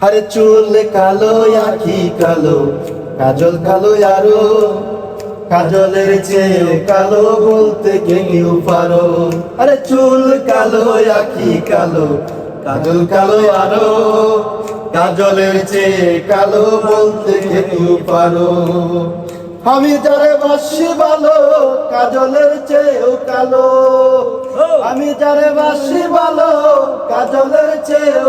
আরে চুল কালো আখি কালো কাজল কালো আরও। কাজলের চেয়েও কালো বলতে কেউ পারো। আরে চুল কালো আখি কালো কাজল কালো আরও। কাজলের চেয়ে কালো বলতে কেউ পারো। আমি যারে বাসি ভালো কাজলের চেয়েও কালো। আমি যারে বাসি ভালো কাজলের চেয়েও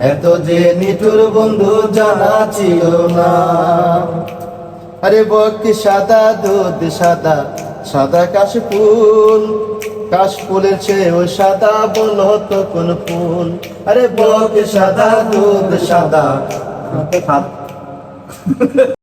এত যে নিঠুর বন্ধু জানা ছিল না। আরে বক্তি সাদা দুধ, সাদা সাদা কাশ ফুল কাশ ফুলের চেয়েও সাদা বল কোন ফুল। আরে বক সাদা দুধ, সাদা।